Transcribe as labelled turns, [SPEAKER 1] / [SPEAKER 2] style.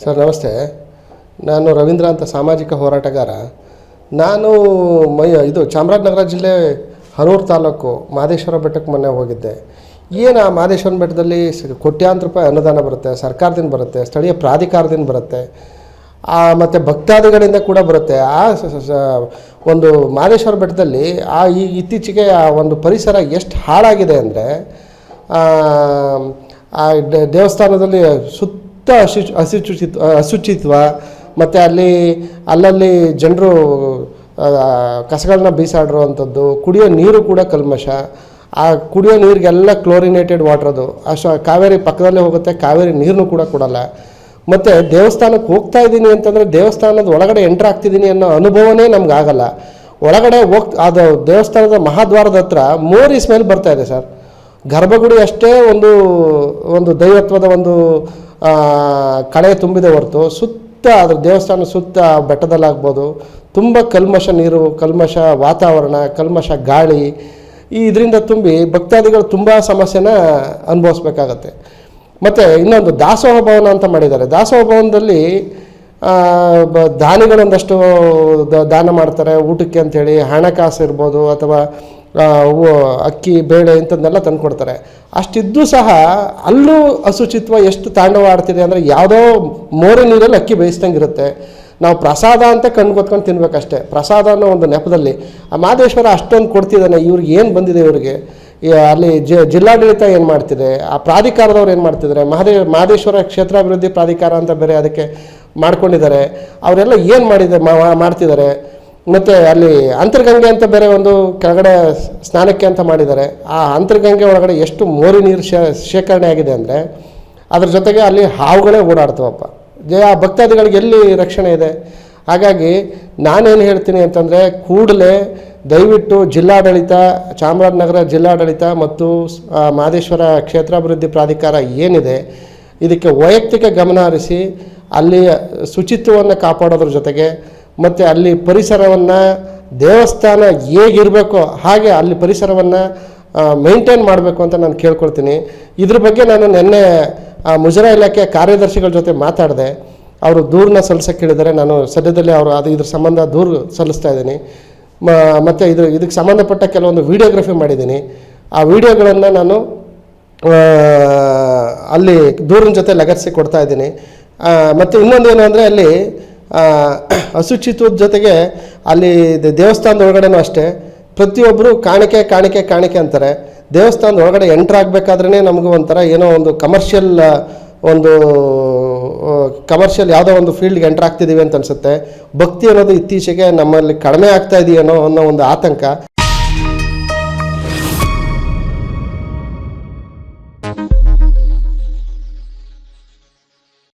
[SPEAKER 1] Sir, ನಮಸ್ತೆ. ನಾನು ರವೀಂದ್ರ ಅಂತ ಸಾಮಾಜಿಕ ಹೋರಾಟಗಾರ. ನಾನು ಮೈ, ಇದು ಚಾಮರಾಜನಗರ ಜಿಲ್ಲೆ ಹನೂರು ತಾಲೂಕು ಮಹದೇಶ್ವರ ಬೆಟ್ಟಕ್ಕೆ ಮೊನ್ನೆ ಹೋಗಿದ್ದೆ. ಏನು ಆ ಮಹದೇಶ್ವರ ಬೆಟ್ಟದಲ್ಲಿ ಕೋಟ್ಯಾಂತರ ರೂಪಾಯಿ ಅನುದಾನ ಬರುತ್ತೆ, ಸರ್ಕಾರದಿಂದ ಬರುತ್ತೆ, ಸ್ಥಳೀಯ ಪ್ರಾಧಿಕಾರದಿಂದ ಬರುತ್ತೆ ಮತ್ತು ಭಕ್ತಾದಿಗಳಿಂದ ಕೂಡ ಬರುತ್ತೆ. ಆ ಒಂದು ಮಹದೇಶ್ವರ ಬೆಟ್ಟದಲ್ಲಿ ಆ ಈ ಇತ್ತೀಚೆಗೆ ಆ ಒಂದು ಪರಿಸರ ಎಷ್ಟು ಹಾಳಾಗಿದೆ ಅಂದರೆ, ಆ ದೇವಸ್ಥಾನದಲ್ಲಿ ಸುತ್ತ ಅಶು ಅಶುಚಿತ್, ಅಶುಚಿತ್ವ ಮತ್ತು ಅಲ್ಲಿ ಅಲ್ಲಲ್ಲಿ ಜನರು ಕಸಗಳನ್ನ ಬೀಸಾಡಿರುವಂಥದ್ದು ಕುಡಿಯೋ ನೀರು ಕೂಡ ಕಲ್ಮಶ. ಆ ಕುಡಿಯೋ ನೀರಿಗೆಲ್ಲ ಕ್ಲೋರಿನೇಟೆಡ್ ವಾಟರ್ ಅದು. ಅಷ್ಟು ಕಾವೇರಿ ಪಕ್ಕದಲ್ಲೇ ಹೋಗುತ್ತೆ, ಕಾವೇರಿ ನೀರನ್ನು ಕೂಡ ಕೊಡಲ್ಲ. ಮತ್ತು ದೇವಸ್ಥಾನಕ್ಕೆ ಹೋಗ್ತಾ ಇದ್ದೀನಿ ಅಂತಂದರೆ ದೇವಸ್ಥಾನದ ಒಳಗಡೆ ಎಂಟ್ರ್ ಆಗ್ತಿದ್ದೀನಿ ಅನ್ನೋ ಅನುಭವನೇ ನಮ್ಗೆ ಆಗಲ್ಲ ಒಳಗಡೆ ಹೋಗ್, ಅದು ದೇವಸ್ಥಾನದ ಮಹಾದ್ವಾರದ ಹತ್ರ ಮೋರಿ ಸ್ಮೆಲ್ ಬರ್ತಾ ಇದೆ ಸರ್. ಗರ್ಭಗುಡಿ ಅಷ್ಟೇ ಒಂದು ಒಂದು ದೈವತ್ವದ ಒಂದು ಕಳೆ ತುಂಬಿದೆ ಹೊರತು, ಸುತ್ತ ಅದ್ರ ದೇವಸ್ಥಾನ ಸುತ್ತ ಬೆಟ್ಟದಲ್ಲಾಗ್ಬೋದು, ತುಂಬ ಕಲ್ಮಶ ನೀರು, ಕಲ್ಮಶ ವಾತಾವರಣ, ಕಲ್ಮಶ ಗಾಳಿ, ಈ ಇದರಿಂದ ತುಂಬಿ ಭಕ್ತಾದಿಗಳು ತುಂಬ ಸಮಸ್ಯೆನ ಅನುಭವಿಸ್ಬೇಕಾಗತ್ತೆ. ಮತ್ತು ಇನ್ನೊಂದು ದಾಸೋಹ ಭವನ ಅಂತ ಮಾಡಿದ್ದಾರೆ. ದಾಸೋಹ ಭವನದಲ್ಲಿ ದಾನಿಗಳೊಂದಷ್ಟು ದಾನ ಮಾಡ್ತಾರೆ. ಊಟಕ್ಕೆ ಅಂಥೇಳಿ ಹಣಕಾಸು ಇರ್ಬೋದು ಅಥವಾ ಅಕ್ಕಿ, ಬೇಳೆ ಇಂಥದ್ದನ್ನೆಲ್ಲ ತಂದು ಕೊಡ್ತಾರೆ ಅಷ್ಟಿದ್ದು ಸಹ ಅಲ್ಲೂ ಅಶುಚಿತ್ವ ಎಷ್ಟು ತಾಂಡವ ಆಡ್ತಿದೆ ಅಂದರೆ ಯಾವುದೋ ಮೋರೆ ನೀರಲ್ಲಿ ಅಕ್ಕಿ ಬೇಯಿಸ್ದಂಗೆ ಇರುತ್ತೆ. ನಾವು ಪ್ರಸಾದ ಅಂತ ಕಣ್ಗೊತ್ಕೊಂಡು ತಿನ್ಬೇಕಷ್ಟೇ. ಪ್ರಸಾದ ಅನ್ನೋ ಒಂದು ನೆಪದಲ್ಲಿ ಆ ಮಾದೇಶ್ವರ ಅಷ್ಟೊಂದು ಕೊಡ್ತಿದ್ದಾನೆ, ಇವ್ರಿಗೆ ಏನು ಬಂದಿದೆ ಇವ್ರಿಗೆ? ಅಲ್ಲಿ ಜ, ಜಿಲ್ಲಾಡಳಿತ ಏನು ಮಾಡ್ತಿದೆ? ಆ ಪ್ರಾಧಿಕಾರದವ್ರು ಏನು ಮಾಡ್ತಿದ್ದಾರೆ? ಮಹದೇ, ಮಹದೇಶ್ವರ ಕ್ಷೇತ್ರಾಭಿವೃದ್ಧಿ ಪ್ರಾಧಿಕಾರ ಅಂತ ಬೇರೆ ಅದಕ್ಕೆ ಮಾಡ್ಕೊಂಡಿದ್ದಾರೆ. ಅವರೆಲ್ಲ ಏನು ಮಾಡಿದೆ ಮಾಡ್ತಿದ್ದಾರೆ? ಮತ್ತು ಅಲ್ಲಿ ಅಂತರ್ಗಂಗೆ ಅಂತ ಬೇರೆ ಒಂದು ಕೆಳಗಡೆ ಸ್ನಾನಕ್ಕೆ ಅಂತ ಮಾಡಿದ್ದಾರೆ. ಆ ಅಂತರ್ಗಂಗೆ ಒಳಗಡೆ ಎಷ್ಟು ಮೋರಿ ನೀರು ಶೇಖರಣೆ ಆಗಿದೆ ಅಂದರೆ ಅದ್ರ ಜೊತೆಗೆ ಅಲ್ಲಿ ಹಾವುಗಳೇ ಓಡಾಡ್ತವಪ್ಪ. ಜಯ, ಆ ಭಕ್ತಾದಿಗಳಿಗೆ ಎಲ್ಲಿ ರಕ್ಷಣೆ ಇದೆ? ಹಾಗಾಗಿ ನಾನೇನು ಹೇಳ್ತೀನಿ ಅಂತಂದರೆ ಕೂಡಲೇ ದಯವಿಟ್ಟು ಜಿಲ್ಲಾಡಳಿತ, ಚಾಮರಾಜನಗರ ಜಿಲ್ಲಾಡಳಿತ ಮತ್ತು ಮಹದೇಶ್ವರ ಕ್ಷೇತ್ರಾಭಿವೃದ್ಧಿ ಪ್ರಾಧಿಕಾರ ಏನಿದೆ, ಇದಕ್ಕೆ ವೈಯಕ್ತಿಕ ಗಮನ ಹರಿಸಿ ಅಲ್ಲಿ ಶುಚಿತ್ವವನ್ನು ಕಾಪಾಡೋದ್ರ ಜೊತೆಗೆ ಮತ್ತು ಅಲ್ಲಿ ಪರಿಸರವನ್ನು, ದೇವಸ್ಥಾನ ಹೇಗಿರಬೇಕೋ ಹಾಗೆ ಅಲ್ಲಿ ಪರಿಸರವನ್ನು ಮೇಂಟೈನ್ ಮಾಡಬೇಕು ಅಂತ ನಾನು ಕೇಳ್ಕೊಳ್ತೀನಿ. ಇದ್ರ ಬಗ್ಗೆ ನಾನು ನಿನ್ನೆ ಮುಜರಾ ಇಲಾಖೆ ಕಾರ್ಯದರ್ಶಿಗಳ ಜೊತೆ ಮಾತಾಡಿದೆ. ಅವರು ದೂರನ್ನ ಸಲ್ಲಿಸೋಕೆ ಹೇಳಿದರೆ ನಾನು ಸದ್ಯದಲ್ಲಿ ಅವರು ಅದು ಇದ್ರ ಸಂಬಂಧ ದೂರು ಸಲ್ಲಿಸ್ತಾ ಇದ್ದೀನಿ. ಮತ್ತು ಇದು ಇದಕ್ಕೆ ಸಂಬಂಧಪಟ್ಟ ಕೆಲವೊಂದು ವಿಡಿಯೋಗ್ರಫಿ ಮಾಡಿದ್ದೀನಿ. ಆ ವಿಡಿಯೋಗಳನ್ನು ನಾನು ಅಲ್ಲಿ ದೂರಿನ ಜೊತೆ ಲಗತ್ಸಿ ಕೊಡ್ತಾ ಇದ್ದೀನಿ. ಮತ್ತು ಇನ್ನೊಂದೇನು ಅಂದರೆ ಅಲ್ಲಿ ಅಶುಚಿತ್ವದ ಜೊತೆಗೆ ಅಲ್ಲಿ ದೇವಸ್ಥಾನದ ಒಳಗಡೆನೂ ಅಷ್ಟೇ. ಪ್ರತಿಯೊಬ್ಬರು ಕಾಣಿಕೆ ಕಾಣಿಕೆ ಕಾಣಿಕೆ ಅಂತಾರೆ. ದೇವಸ್ಥಾನದ ಒಳಗಡೆ ಎಂಟ್ರ್ ಆಗಬೇಕಾದ್ರೇ ನಮಗೂ ಒಂಥರ ಏನೋ ಒಂದು ಕಮರ್ಷಿಯಲ್ ಒಂದು ಕಮರ್ಷಿಯಲ್ ಯಾವುದೋ ಒಂದು ಫೀಲ್ಡ್ಗೆ ಎಂಟ್ರ್ ಆಗ್ತಿದ್ದೀವಿ ಅಂತ ಅನಿಸುತ್ತೆ. ಭಕ್ತಿ ಅನ್ನೋದು ಇತ್ತೀಚೆಗೆ ನಮ್ಮಲ್ಲಿ ಕಡಿಮೆ ಆಗ್ತಾ ಇದೆಯೇನೋ ಅನ್ನೋ ಒಂದು ಆತಂಕ.